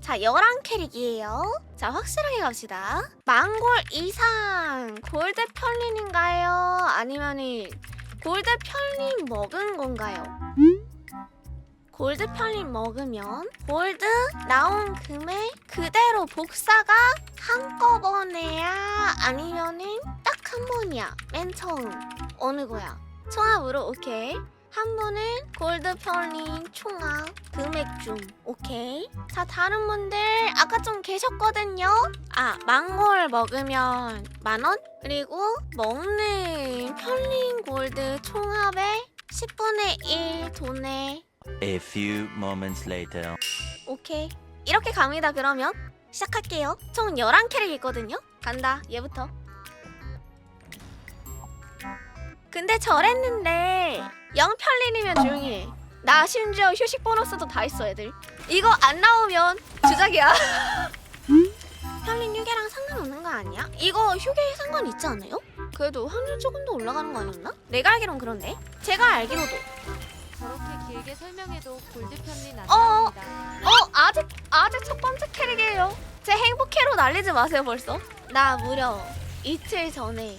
자, 11캐릭이에요. 자, 확실하게 갑시다. 망골 이상 골드 편린인가요? 아니면은 골드 편린 먹은 건가요? 골드 편린 먹으면 골드 나온 금액 그대로 복사가 한꺼번에야 아니면은 딱 한 번이야 맨 처음 어느 거야 총합으로 오케이 한 번은 골드 편린 총합 금액 중. 오케이. 자 다른 분들 아까 좀 계셨거든요. 아 망골 먹으면 만원? 그리고 먹는 편린 골드 총합의 10분의 1 돈에. A few moments later. 오케이. 이렇게 갑니다 그러면. 시작할게요. 총 11캐릭 있거든요. 간다. 얘부터 근데 저랬는데 영편린이면 조용히 해 나 심지어 휴식 보너스도 다 있어 애들 이거 안 나오면 주작이야 편린 휴게랑 상관없는 거 아니야? 이거 휴게에 상관 있지 않아요? 그래도 확률 조금 더 올라가는 거 아니었나? 내가 알기론 그런데 제가 알기로도 저렇게 길게 설명해도 골드 편린 안 어. 나옵니다. 어 아직 아직 첫 번째 캐릭이에요. 제 행복캐로 날리지 마세요 벌써. 나 무려 이틀 전에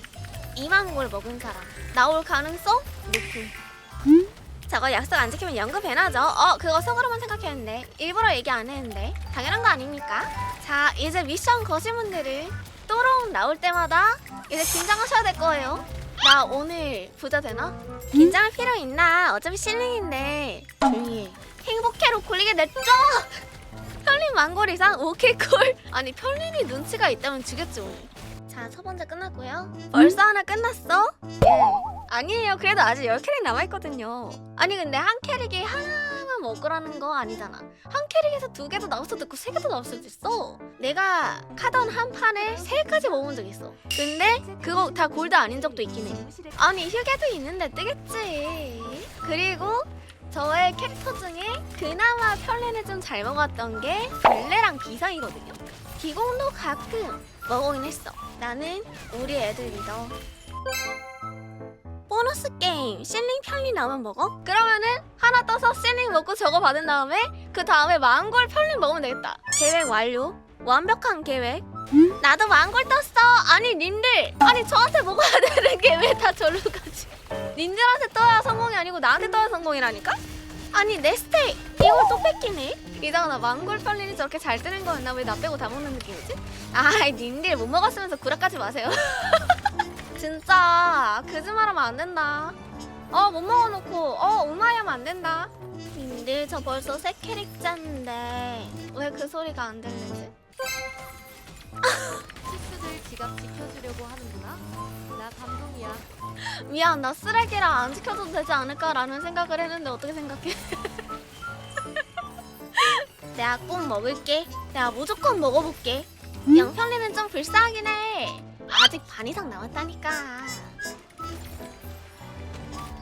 2만 골 먹은 사람 나올 가능성 높음. 저거 약속 안 지키면 연금 배나죠? 어 그거 속으로만 생각했는데 일부러 얘기 안 했는데 당연한 거 아닙니까? 자 이제 미션 분들은 또롱 나올 때마다 이제 긴장하셔야 될 거예요. 나 오늘 부자 되나? 긴장할 필요 있나? 어차피 실링인데 조용히 해. 행복해로 굴리게 냈죠? 편린 망골 이상 오케이 콜 아니 편린이 눈치가 있다면 오늘 자 첫 번째 끝났고요. 벌써 하나 끝났어? 예. 아니에요. 그래도 아직 10캐릭 남아있거든요. 아니 근데 한 캐릭이 하나만 먹으라는 거 아니잖아. 한 캐릭에서 두 개도 나올 수도 있고 세 개도 나올 수도 있어. 내가 카던 한 판에 세 개까지 먹은 적 있어. 근데 그거 다 골드 아닌 적도 있긴 해. 아니 휴게도 있는데 뜨겠지. 그리고 저의 캐릭터 중에 그나마 편린을 좀 잘 먹었던 게 별내랑 비상이거든요. 기공도 가끔 먹어긴 했어. 나는 우리 애들 믿어. 보너스 게임 실링 편린 나오면 먹어? 그러면은 하나 떠서 실링 먹고 저거 받은 다음에 그 다음에 망골 편린 먹으면 되겠다. 계획 완료. 완벽한 계획. 나도 망골 떴어. 아니 님들, 아니 저한테 먹어야 되는 게 왜 다 절로 가지? 님들한테 떠야 성공이 아니고 나한테 떠야 성공이라니까? 아니 내 스테이 이걸 또 뺏기네? 이상하다 망골 편린이 저렇게 잘 뜨는 거였나 왜 나 빼고 다 먹는 느낌이지? 아이 님들 못 먹었으면서 구라까지 마세요 진짜 거짓말하면 안 된다 어 못 먹어놓고 어 오마이하면 안 된다 님들 저 벌써 새 캐릭 짰는데 왜 그 소리가 안 들리지? 실수들 지갑 지켜주려고 하는구나. 나 감동이야. 미안 나 쓰레기랑 안 지켜줘도 되지 않을까라는 생각을 했는데 어떻게 생각해? 내가 꼭 먹을게. 내가 무조건 먹어볼게. 양편리는 좀 불쌍하긴 해. 아직 반 이상 남았다니까.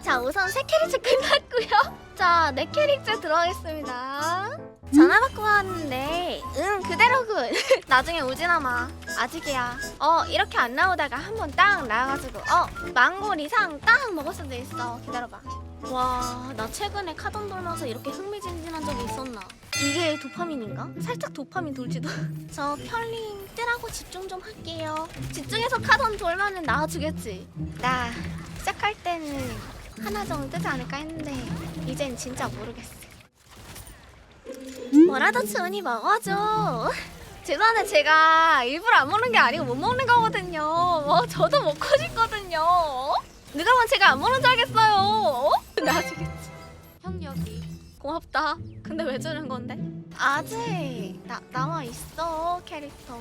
자 우선 세 캐릭터 끝났고요. 자 네 캐릭터 들어가겠습니다. 전화 받고 왔는데 응 그대로군. 나중에 오지 나마. 아직이야. 어 이렇게 안 나오다가 한 번 딱 나와가지고 어 망골 이상 딱 먹을 수도 있어. 기다려봐 와 나 최근에 카돈 돌면서 이렇게 흥미진진한 적이 있었나 이게 도파민인가? 살짝 도파민 돌지도 저 편림 뜨라고 집중 좀 할게요 집중해서 카돈 돌면은 나와주겠지 나 시작할 때는 하나 정도 뜨지 않을까 했는데 이젠 진짜 모르겠어 뭐라도 주은이 먹어줘. 죄송한데 제가 일부러 안 먹는 게 아니고 못 먹는 거거든요. 어, 저도 먹고 싶거든요. 누가 보면 제가 안 먹는 줄 알겠어요. 어? 나중에 형 여기. 고맙다. 근데 왜 주는 건데? 아직 나, 남아 있어 캐릭터.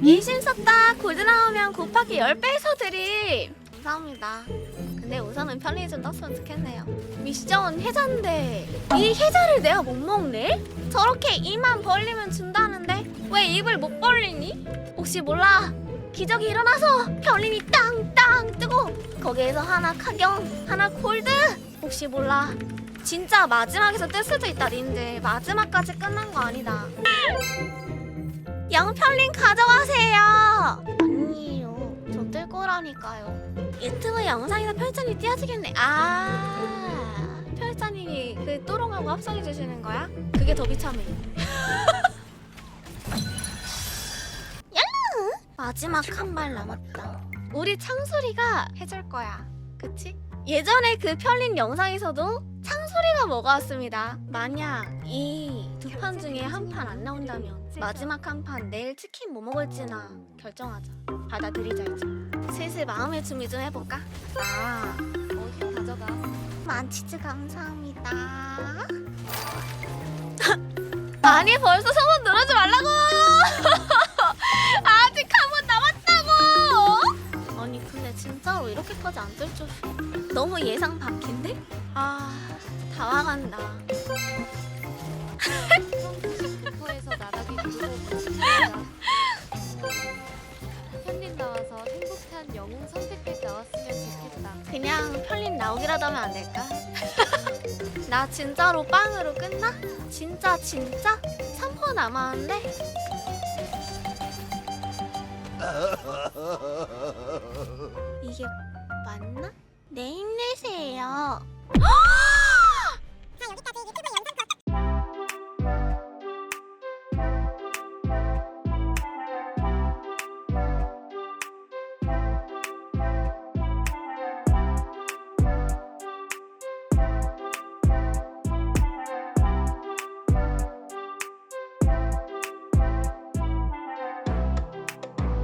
인신 썼다 골드 나오면 곱하기 10배에서 드림. 감사합니다. 근데 우선은 편리 좀 떴으면 좋겠네요. 미션 해자인데 이 해자를 내가 못 먹네? 저렇게 입만 벌리면 준다는데 왜 입을 못 벌리니? 혹시 몰라 기적이 일어나서 별님이 땅땅 뜨고 거기에서 하나 카경 하나 골드? 혹시 몰라. 진짜 마지막에서 뜰 수도 있다 님들. 마지막까지 끝난 거 아니다. 영편린 가져가세요! 아니에요. 저 뜰 거라니까요. 유튜브 영상에서 펼전이 띄어지겠네. 아 펼전 사장님이 그 또롱하고 합성해 주시는 거야? 그게 더 비참해. 마지막 한 발 남았다. 우리 창소리가 해줄 거야. 그치? 예전에 그 편린 영상에서도 창소리가 먹어왔습니다. 만약 이 두 판 중에 한 판 안 나온다면 마지막 한 판 내일 치킨 뭐 먹을지나 결정하자. 받아들이자 이제. 슬슬 마음의 준비 좀 해볼까? 아, 어휴 가져가. 만치즈 감사합니다. 아니 벌써 소문 누르지 말라고. 다 와간다. 슈퍼에서 나락이 보시다. 현님 나와서 행복한 영웅 선택백 나왔으면 좋겠다. 그냥 편린 나오기라도 하면 안 될까? 나 진짜로 빵으로 끝나? 진짜 진짜? 3퍼 남았는데? 이게 맞나? 네 힘내세요